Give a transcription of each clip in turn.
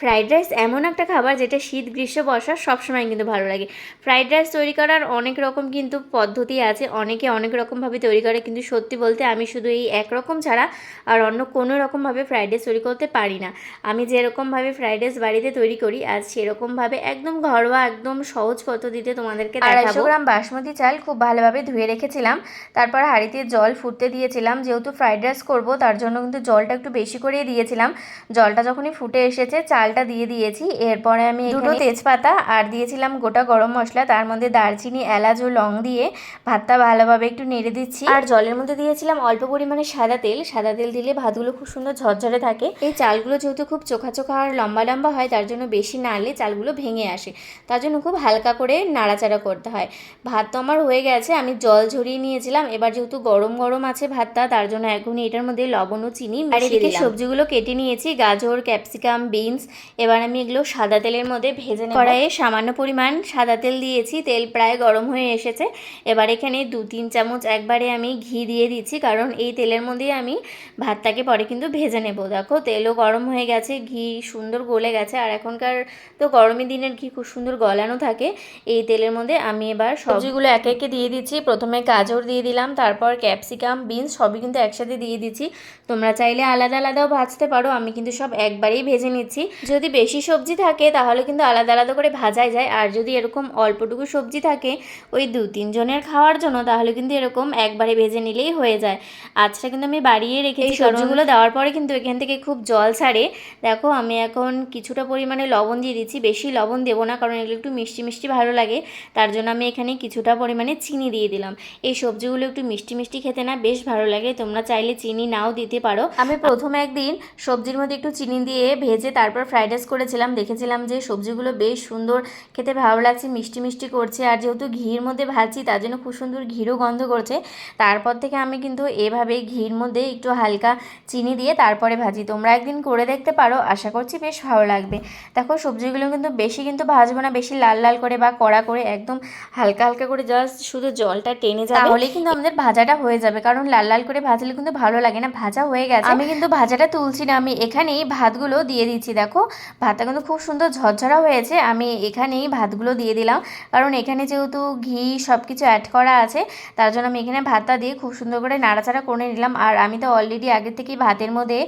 Fried rice এমন একটা খাবার যেটা শীত গ্রীষ্ম বর্ষা সবসময় কিন্তু ভালো লাগে। ফ্রাইড রাইস তৈরি করার অনেক রকম কিন্তু পদ্ধতি আছে, অনেকে অনেক রকমভাবে তৈরি করে, কিন্তু সত্যি বলতে আমি শুধু এই একরকম ছাড়া আর অন্য কোনো রকমভাবে ফ্রাইড রাইস তৈরি করতে পারি না। আমি যেরকমভাবে ফ্রাইড রাইস বাড়িতে তৈরি করি, আজ সেরকমভাবে একদম ঘরোয়া, একদম সহজ পদ্ধতিতে তোমাদেরকে আড়াইশো গ্রাম বাসমতি চাল খুব ভালোভাবে ধুয়ে রেখেছিলাম, তারপর হাঁড়িতে জল ফুটতে দিয়েছিলাম, যেহেতু ফ্রাইড রাইস করব, তার জন্য কিন্তু জলটা একটু বেশি করেই দিয়েছিলাম। জলটা যখনই ফুটে এসেছে চালটা দিয়ে দিয়েছি। এরপরে আমি দুটো তেজপাতা আর দিয়েছিলাম গোটা গরম মশলা। তার মধ্যে দারচিনি এলাচ ও লং দিয়ে ভাতটা ভালোভাবে একটু নেড়ে দিচ্ছি। আর জলের মধ্যে দিয়েছিলাম অল্প পরিমাণে সাদা তেল। সাদা তেল দিলে ভাতগুলো খুব সুন্দর ঝরঝরে থাকে। এই চালগুলো যেহেতু খুব চোখা চোখা আর লম্বা লম্বা হয় তার জন্য বেশি নাড়লে চালগুলো ভেঙে আসে। তার জন্য খুব হালকা করে নাড়াচাড়া করতে হয়। ভাত তো আমার হয়ে গেছে আমি জল ঝরিয়ে নিয়েছিলাম। এবার যেহেতু গরম গরম আছে ভাতটা তার জন্য এখনই এটার মধ্যে লবণ ও চিনি আর এদিকে সবজিগুলো কেটে নিয়েছি। গাজর ক্যাপসিকাম বিনস এবার আমি এগুলো সাদা তেলের মধ্যে ভেজে নেব। কড়াইয়ে সামান্য পরিমাণ সাদা তেল দিয়েছি, তেল প্রায় গরম হয়ে এসেছে। এবার এখানে দু তিন চামচ একবারে আমি ঘি দিয়ে দিচ্ছি, কারণ এই তেলের মধ্যেই আমি ভাতটাকে পরে কিন্তু ভেজে নেব। দেখো, তেলও গরম হয়ে গেছে, ঘি সুন্দর গলে গেছে, আর এখনকার তো গরমের দিনের ঘি খুব সুন্দর গলানো থাকে। এই তেলের মধ্যে আমি এবার সবজিগুলো একে একে দিয়ে দিচ্ছি। প্রথমে গাজর দিয়ে দিলাম, তারপর ক্যাপসিকাম, বিনস, সবই কিন্তু একসাথে দিয়ে দিচ্ছি। তোমরা চাইলে আলাদা আলাদাও ভাজতে পারো, আমি কিন্তু সব একবারেই ভেজে নিচ্ছি। যদি বেশি সবজি থাকে তাহলে কিন্তু আলাদা আলাদা করে ভাজাই যায়। আর যদি এরকম অল্পটুকু সবজি থাকে ওই দু তিনজনের খাওয়ার জন্য তাহলে কিন্তু এরকম একবারে ভেজে নিলেই হয়ে যায়। আজটা কিন্তু আমি বাড়িয়ে রেখেছি সবজিগুলো দেওয়ার পরে কিন্তু এখান থেকে খুব জল ছাড়ে। দেখো আমি এখন কিছুটা পরিমাণে লবণ দিয়ে দিচ্ছি। বেশি লবণ দেবো না কারণ এগুলো একটু মিষ্টি মিষ্টি ভালো লাগে। তার জন্য আমি এখানে কিছুটা পরিমাণে চিনি দিয়ে দিলাম। এই সবজিগুলো একটু মিষ্টি মিষ্টি খেতে না বেশ ভালো লাগে। তোমরা চাইলে চিনি নাও দিতে পারো। আমি প্রথম একদিন সবজির মধ্যে একটু চিনি দিয়ে ভেজে তারপর ফ্রাইড রাইস করেছিলাম দেখেছিলাম যে সবজিগুলো বেশ সুন্দর খেতে ভালো লাগছে মিষ্টি মিষ্টি করছে আর যেহেতু ঘির মধ্যে ভাজছি তার জন্য খুব সুন্দর ঘিরও গন্ধ করছে। তারপর থেকে আমি কিন্তু এভাবে ঘির মধ্যে একটু হালকা চিনি দিয়ে তারপরে ভাজি। তোমরা একদিন করে দেখতে পারো আশা করছি বেশ ভালো লাগবে। দেখো সবজিগুলো কিন্তু বেশি কিন্তু ভাজবো না বেশি লাল লাল করে বা কড়া করে একদম হালকা হালকা করে জাস্ট শুধু জলটা টেনে যাবে। তাহলে কিন্তু আমাদের ভাজাটা হয়ে যাবে কারণ লাল লাল করে ভাজলে কিন্তু ভালো লাগে না ভাজা হয়ে গেছে। আমি কিন্তু ভাজাটা তুলছি না আমি এখানেই ভাতগুলো দিয়ে দিচ্ছি দেখো। ভাতটা কিন্তু খুব সুন্দর ঝরঝরা হয়েছে। আমি এখানেই ভাতগুলো দিয়ে দিলাম। কারণ এখানে যেহেতু ঘি সব কিছু অ্যাড করা আছে, তার জন্য আমি এখানে ভাতটা দিয়ে খুব সুন্দর করে নাড়াচাড়া করে নিলাম। আর আমি তো অলরেডি আগে থেকেই ভাতের মধ্যে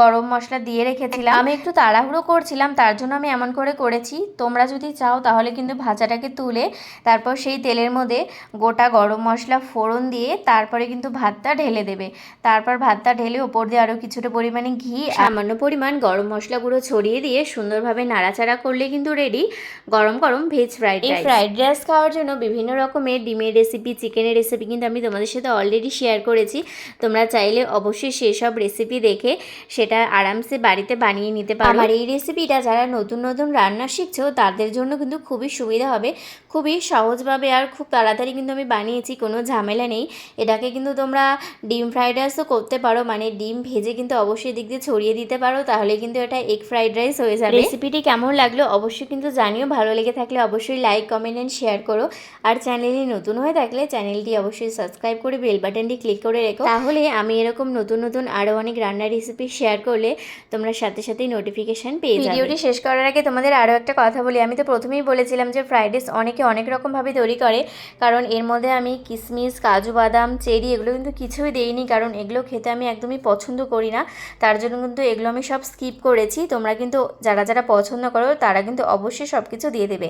গরম মশলা দিয়ে রেখেছিলাম। আমি একটু তাড়াহুড়ো করছিলাম, তার জন্য আমি এমন করে করেছি। তোমরা যদি চাও তাহলে কিন্তু ভাজাটাকে তুলে, তারপর সেই তেলের মধ্যে গোটা গরম মশলা ফোড়ন দিয়ে তারপরে কিন্তু ভাতটা ঢেলে দেবে। তারপর ভাতটা ঢেলে ওপর দিয়ে আরও কিছুটা পরিমাণে ঘি, সামান্য পরিমাণ গরম মশলা গুঁড়ো ছড়িয়ে দিয়ে সুন্দরভাবে নাড়াচাড়া করলে কিন্তু রেডি গরম গরম ভেজ ফ্রাইড এই রাইস ফ্রাইড রাইস খাওয়ার জন্য বিভিন্ন রকমের ডিমের রেসিপি চিকেনের রেসিপি কিন্তু আমি তোমাদের সাথে অলরেডি শেয়ার করেছি। তোমরা চাইলে অবশ্যই সেসব রেসিপি দেখে সেটা আরামসে বাড়িতে বানিয়ে নিতে পারো। আমার এই রেসিপিটা যারা নতুন নতুন রান্না শিখছো তাদের জন্য কিন্তু খুবই সুবিধা হবে। খুবই সহজভাবে আর খুব তাড়াতাড়ি কিন্তু আমি বানিয়েছি কোনো ঝামেলা নেই। এটাকে কিন্তু তোমরা ডিম ফ্রাইড রাইসও করতে পারো মানে ডিম ভেজে কিন্তু অবশ্যই দিক দিয়ে ছড়িয়ে দিতে পারো। তাহলে কিন্তু এটা এগ ফ্রাইড রাইস হয়ে যাবে। রেসিপিটি কেমন লাগল অবশ্যই কিন্তু জানিও। ভালো লেগে থাকলে অবশ্যই লাইক কমেন্ট অ্যান্ড শেয়ার করো। আর চ্যানেলে নতুন হয়ে থাকলে চ্যানেলটি অবশ্যই সাবস্ক্রাইব করে বেল বাটনটি ক্লিক করে রেখো। তাহলে আমি এরকম নতুন নতুন আরও অনেক রান্নার রেসিপি শেয়ার করলে তোমরা সাথে সাথেই নোটিফিকেশান পেয়ে যাবে। ভিডিওটি শেষ করার আগে তোমাদের আরও একটা কথা বলি। আমি তো প্রথমেই বলেছিলাম যে ফ্রাইড রাইস অনেকে অনেক রকমভাবে তৈরি করে। কারণ এর মধ্যে আমি কিশমিশ কাজু বাদাম চেরি এগুলো কিন্তু কিছুই দেইনি। কারণ এগুলো খেতে আমি একদমই পছন্দ করি না। তার জন্য কিন্তু এগুলো আমি সব স্কিপ করেছি। তোমরা কিন্তু যারা যারা পছন্দ করো তারা কিন্তু অবশ্যই সব কিছু দিয়ে দেবে।